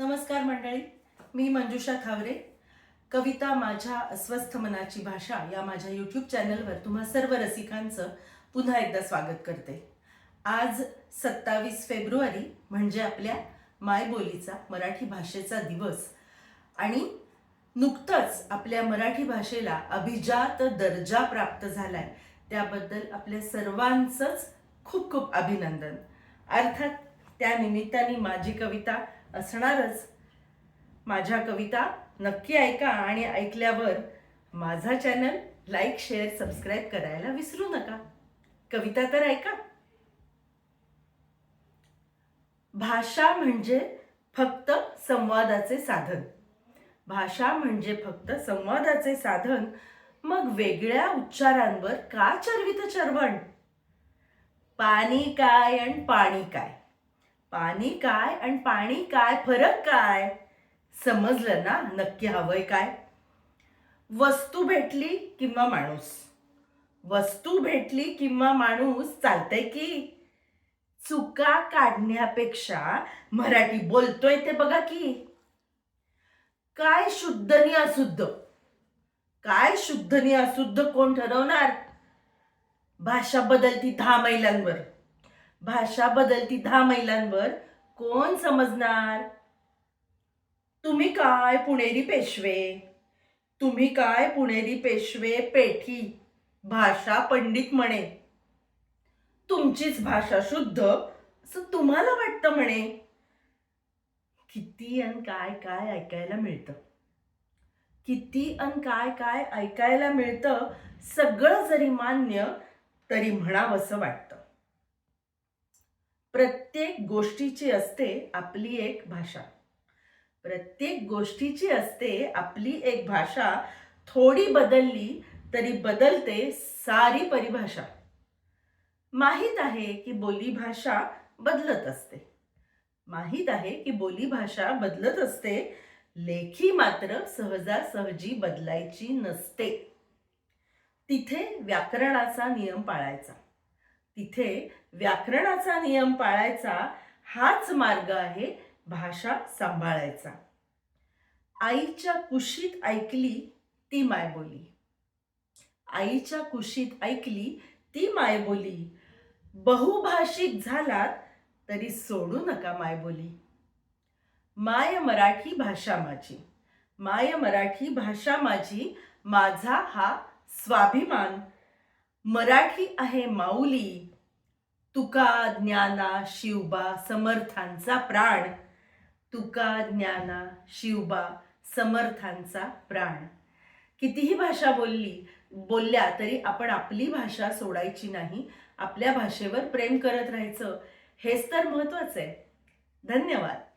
नमस्कार मंडळी मी मंजुषा खावरे. कविता माझ्या अस्वस्थ मनाची भाषा या माझ्या यूट्यूब चॅनलवर तुम्हा सर्व रसिकांचं पुन्हा एकदा स्वागत करते. आज सत्तावीस फेब्रुवारी म्हणजे आपल्या मायबोलीचा मराठी भाषेचा दिवस आणि नुकतंच आपल्या मराठी भाषेला अभिजात दर्जा प्राप्त झालाय. त्याबद्दल आपल्या सर्वांचंच खूप खूप अभिनंदन. अर्थात त्या निमित्ताने माझी कविता असणारच. माझ्या कविता नक्की ऐका आणि ऐकल्यावर माझा चॅनल लाईक शेअर सबस्क्राईब करायला विसरू नका. कविता तर ऐका. भाषा म्हणजे फक्त संवादाचे साधन. भाषा म्हणजे फक्त संवादाचे साधन. मग वेगळ्या उच्चारांवर का चरवित चरवण? पाणी काय आणि पाणी काय? पाणी काय आणि पाणी काय फरक काय? समजलं ना? नक्की हवंय काय? वस्तू भेटली किंवा माणूस? वस्तू भेटली किंवा माणूस चालतंय की? चुका काढण्यापेक्षा मराठी बोलतोय ते बघा की. काय शुद्ध नि अशुद्ध? काय शुद्ध नि अशुद्ध कोण ठरवणार? भाषा बदलती दहा मैलांवर. भाषा बदलती दहा मैलांवर. कोण समजणार? तुम्ही काय पुणेरी पेशवे? तुम्ही काय पुणेरी पेशवे पेठी? भाषा पंडित म्हणे. तुमचीच भाषा शुद्ध असं तुम्हाला वाटतं म्हणे. किती अन काय काय ऐकायला मिळतं. किती अन काय काय ऐकायला मिळतं सगळं जरी मान्य तरी म्हणावंसं वाटतं. प्रत्येक गोष्टीची असते आपली एक भाषा. प्रत्येक गोष्टीची असते आपली एक भाषा. थोडी बदलली तरी बदलते सारी परिभाषा. माहीत आहे की बोली भाषा बदलत असते. माहीत आहे की बोली भाषा बदलत असते. लेखी मात्र सहजासहजी बदलायची नसते. तिथे व्याकरणाचा नियम पाळायचा. तिथे व्याकरणाचा नियम पाळायचा हाच मार्ग आहे भाषा सांभाळायचा. आईच्या कुशीत ऐकली ती मायबोली. आईच्या कुशीत ऐकली ती मायबोली. बहुभाषिक झालात तरी सोडू नका मायबोली. माय मराठी भाषा माझी. माय मराठी भाषा माझी. माझा हा स्वाभिमान. मराठी आहे माऊली. तुका ज्ञाना शिवबा समर्थांचा प्राण. तुका ज्ञाना शिवबा समर्थांचा प्राण. कितीही भाषा बोलली बोलल्या तरी आपण आपली भाषा सोडायची नाही. आपल्या भाषेवर प्रेम करत राहायचं. हेच तर महत्त्वाचं आहे. धन्यवाद.